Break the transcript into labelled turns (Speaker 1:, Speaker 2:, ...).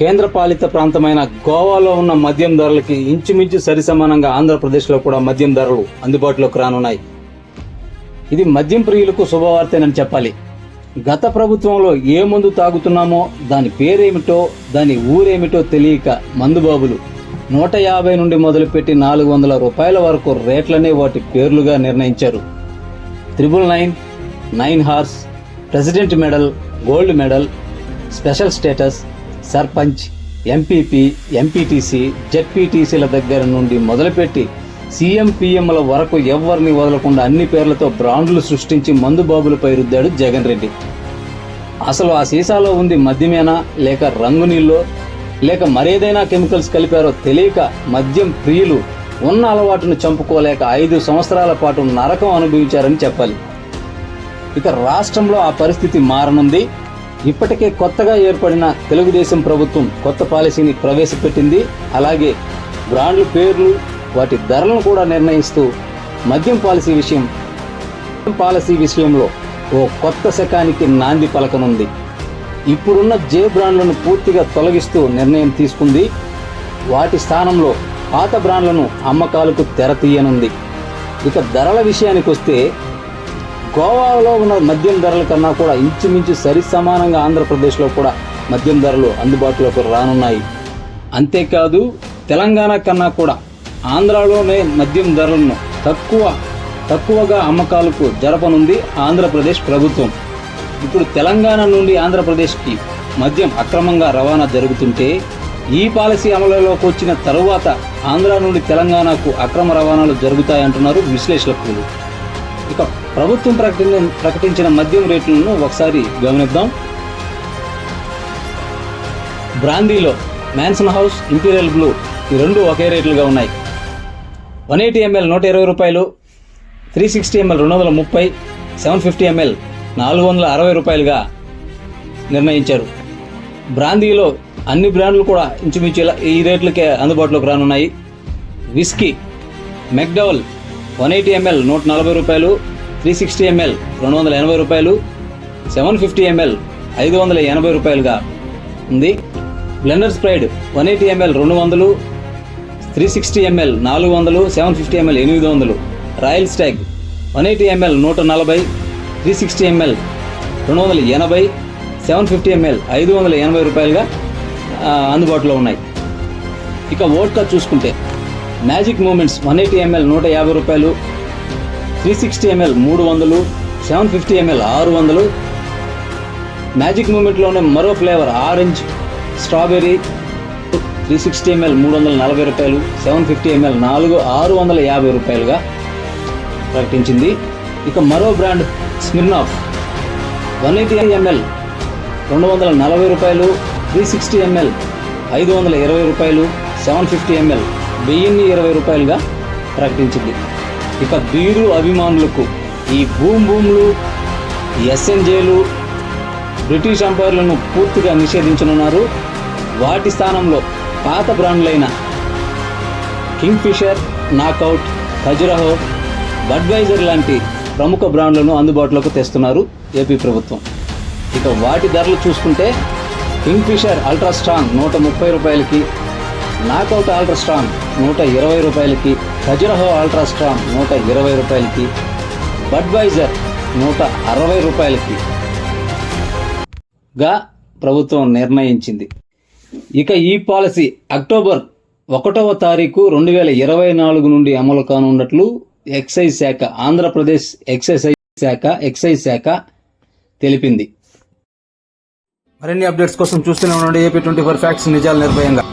Speaker 1: కేంద్రపాలిత ప్రాంతమైన గోవాలో ఉన్న మద్యం ధరలకి ఇంచుమించు సరిసమానంగా ఆంధ్రప్రదేశ్లో కూడా మద్యం ధరలు అందుబాటులోకి రానున్నాయి. ఇది మద్యం ప్రియులకు శుభవార్తేనని చెప్పాలి. గత ప్రభుత్వంలో ఏ మందు తాగుతున్నామో దాని పేరేమిటో దాని ఊరేమిటో తెలియక మందుబాబులు నూట యాభై నుండి మొదలుపెట్టి నాలుగు వందల రూపాయల వరకు రేట్లనే వాటి పేర్లుగా నిర్ణయించారు. Triple nine nine horse president medal gold medal special status sarpanch MPP MPTC జెడ్పీటీసీల దగ్గర నుండి మొదలుపెట్టి సీఎం పీఎంల వరకు ఎవరిని వదలకుండా అన్ని పేర్లతో బ్రాండ్లు సృష్టించి మందుబాబులపై రుద్దాడు జగన్ రెడ్డి. అసలు ఆ సీసాలో ఉంది మద్యమేనా లేక రంగు నీళ్ళో లేక మరేదైనా కెమికల్స్ కలిపారో తెలియక మద్యం ప్రియులు ఉన్న అలవాటును చంపుకోలేక ఐదు సంవత్సరాల పాటు నరకం అనుభవించారని చెప్పాలి. ఇక రాష్ట్రంలో ఆ పరిస్థితి మారనుంది. ఇప్పటికే కొత్తగా ఏర్పడిన తెలుగుదేశం ప్రభుత్వం కొత్త పాలసీని ప్రవేశపెట్టింది. అలాగే బ్రాండ్ల పేర్లు వాటి ధరలను కూడా నిర్ణయిస్తూ మద్యం పాలసీ విషయం పాలసీ విషయంలో ఓ కొత్త శకానికి నాంది పలకనుంది. ఇప్పుడున్న జే బ్రాండ్లను పూర్తిగా తొలగిస్తూ నిర్ణయం తీసుకుంది. వాటి స్థానంలో పాత బ్రాండ్లను అమ్మకాలకు తెర తీయనుంది. ఇక ధరల విషయానికి వస్తే గోవాలో ఉన్న మద్యం ధరల కన్నా కూడా ఇంచుమించు సరి సమానంగా ఆంధ్రప్రదేశ్లో కూడా మద్యం ధరలు అందుబాటులోకి రానున్నాయి. అంతేకాదు తెలంగాణ కన్నా కూడా ఆంధ్రాలోనే మద్యం ధరలను తక్కువ తక్కువగా అమ్మకాలకు జరపనుంది ఆంధ్రప్రదేశ్ ప్రభుత్వం. ఇప్పుడు తెలంగాణ నుండి ఆంధ్రప్రదేశ్కి మద్యం అక్రమంగా రవాణా జరుగుతుంటే ఈ పాలసీ అమలులోకి వచ్చిన తరువాత ఆంధ్ర నుండి తెలంగాణకు అక్రమ రవాణాలు జరుగుతాయంటున్నారు విశ్లేషకులు. ఇక ప్రభుత్వం ప్రకటన ప్రకటించిన మద్యం రేట్లను ఒకసారి గమనిద్దాం. బ్రాందీలో మ్యాన్సన్ హౌస్ ఇంపీరియల్ బ్లూ ఈ రెండు ఒకే రేట్లుగా ఉన్నాయి. వన్ ఎయిటీ ఎంఎల్ నూట ఇరవై రూపాయలు త్రీ సిక్స్టీ ఎంఎల్ రెండు వందల ముప్పై సెవెన్ ఫిఫ్టీ ఎంఎల్ నాలుగు వందల అరవై రూపాయలుగా నిర్ణయించారు. బ్రాందీలో అన్ని బ్రాండ్లు కూడా ఇంచుమించు ఇలా ఈ రేట్లకే అందుబాటులోకి రానున్నాయి. Whisky McDowell one eighty ML నూట నలభై రూపాయలు త్రీ సిక్స్టీ ఎంఎల్ రెండు వందల ఎనభై రూపాయలు సెవెన్ ఫిఫ్టీ ఎంఎల్ ఐదు వందల ఎనభై రూపాయలుగా ఉంది. Blender's Pride one eighty ML రెండు వందలు త్రీ సిక్స్టీ ఎంఎల్ నాలుగు వందలు సెవెన్ ఫిఫ్టీ ఎంఎల్ ఎనిమిది వందలు. Royal Stag one eighty ML నూట నలభై త్రీ సిక్స్టీ ఎంఎల్ రెండు వందల ఎనభై సెవెన్ ఫిఫ్టీ ఎంఎల్ ఐదు వందల ఎనభై రూపాయలుగా అందుబాటులో ఉన్నాయి. ఇక వోడ్కా చూసుకుంటే Magic Moments one eighty ML నూట యాభై రూపాయలు త్రీ సిక్స్టీ ఎంఎల్ మూడు వందలు సెవెన్ ఫిఫ్టీ ఎంఎల్ ఆరు వందలు. మ్యాజిక్ మూమెంట్లోనే మరో flavour orange strawberry three sixty ML మూడు వందల నలభై రూపాయలు సెవెన్ ఫిఫ్టీ ఎంఎల్ నాలుగు ఆరు వందల యాభై రూపాయలుగా ప్రకటించింది. ఇక మరో brand Smirnoff. One eighty ML రెండు వందల నలభై రూపాయలు త్రీ సిక్స్టీ ఎంఎల్ ఐదు వందల ఇరవై రూపాయలు సెవెన్ ఫిఫ్టీ ఎంఎల్ వెయ్యిన్ని ఇరవై రూపాయలుగా ప్రకటించింది. ఇక బీరు అభిమానులకు ఈ భూమ్ భూములు ఎస్ఎన్జేలు బ్రిటిష్ అంపైర్లను పూర్తిగా నిషేధించనున్నారు. వాటి స్థానంలో పాత బ్రాండ్లైన Kingfisher Knockout Khajuraho Budweiser లాంటి ప్రముఖ బ్రాండ్లను అందుబాటులోకి తెస్తున్నారు ఏపీ ప్రభుత్వం. ఇక వాటి ధరలు చూసుకుంటే కింగ్ఫిషర్ అల్ట్రా స్ట్రాంగ్ నూట ముప్పై రూపాయలకి నాకౌట్ అల్ట్రా స్ట్రాంగ్ నూట ఇరవై రూపాయలకి ఖజురహో అల్ట్రా స్ట్రాంగ్ నూట ఇరవై రూపాయలకి బడ్వైజర్ నూట అరవై రూపాయలకి గా ప్రభుత్వం నిర్ణయించింది. ఇక ఈ పాలసీ అక్టోబర్ ఒకటవ తారీఖు రెండు వేల ఇరవై నాలుగు నుండి అమలు కానున్నట్లు ఎక్సైజ్ శాఖ ఆంధ్రప్రదేశ్ ఎక్సైజ్ శాఖ ఎక్సైజ్ శాఖ తెలిపింది. మరిన్ని అప్డేట్స్ కోసం చూస్తూనే ఉండండి. ఏపీ ట్వంటీ ఫోర్ ఫ్యాక్స్ నిజాలు నిర్భయంగా.